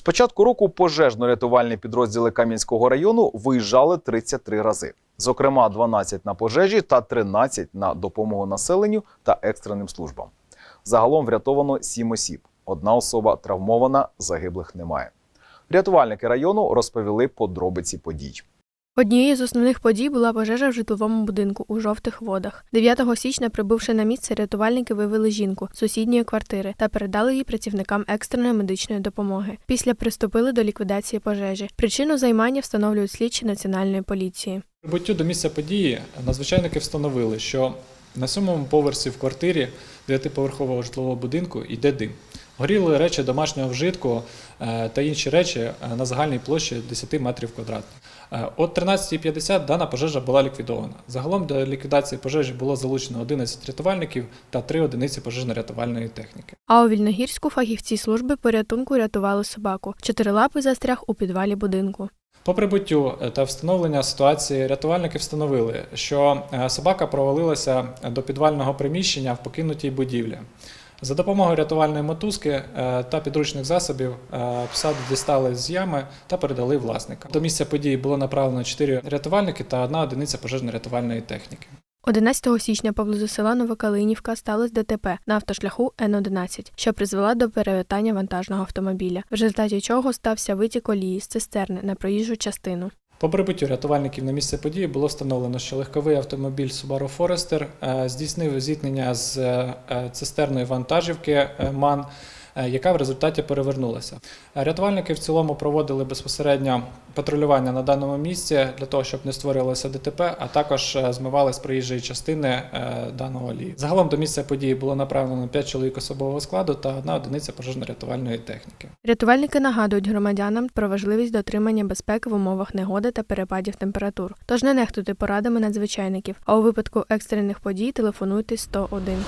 З початку року пожежно-рятувальні підрозділи Кам'янського району виїжджали 33 рази. Зокрема, 12 на пожежі та 13 на допомогу населенню та екстреним службам. Загалом врятовано 7 осіб. Одна особа травмована, загиблих немає. Рятувальники району розповіли подробиці подій. Однією з основних подій була пожежа в житловому будинку у жовтих водах. 9 січня, прибувши на місце, рятувальники вивели жінку з сусідньої квартири та передали її працівникам екстреної медичної допомоги. Після приступили до ліквідації пожежі. Причину займання встановлюють слідчі національної поліції. Прибуттю до місця події надзвичайники встановили, що на сьомому поверсі в квартирі дев'ятиповерхового житлового будинку йде дим. Горіли речі домашнього вжитку е, та інші речі е, на загальній площі 10 метрів квадратних. Е, О 13.50 дана пожежа була ліквідована. Загалом до ліквідації пожежі було залучено 11 рятувальників та 3 одиниці пожежно-рятувальної техніки. А у Вільногірську фахівці служби порятунку рятували собаку. Чотирилапий застряг у підвалі будинку. По прибуттю та встановлення ситуації рятувальники встановили, що собака провалилася до підвального приміщення в покинутій будівлі. За допомогою рятувальної мотузки е, та підручних засобів е, пса дістали з ями та передали власникам. До місця події було направлено 4 рятувальники та одна одиниця пожежно-рятувальної техніки. 11 січня поблизу села Новокалинівка сталося ДТП на автошляху Н-11, що призвела до перевертання вантажного автомобіля, в результаті чого стався витік олії з цистерни на проїжджу частину. По прибуттю рятувальників на місце події було встановлено, що легковий автомобіль Subaru Forester е, здійснив зіткнення з е, цистерною вантажівки е, МАН, яка в результаті перевернулася. Е, Рятувальники в цілому проводили безпосередньо патрулювання на даному місці для того, щоб не створювалося ДТП, а також е, змивали з проїжджої частини е, даного олії. Загалом до місця події було направлено 5 чоловік особового складу та одна одиниця пожежно-рятувальної техніки. Рятувальники нагадують громадянам про важливість дотримання безпеки в умовах негоди та перепадів температур. Тож не нехтуйте порадами надзвичайників, а у випадку екстрених подій телефонуйте 101.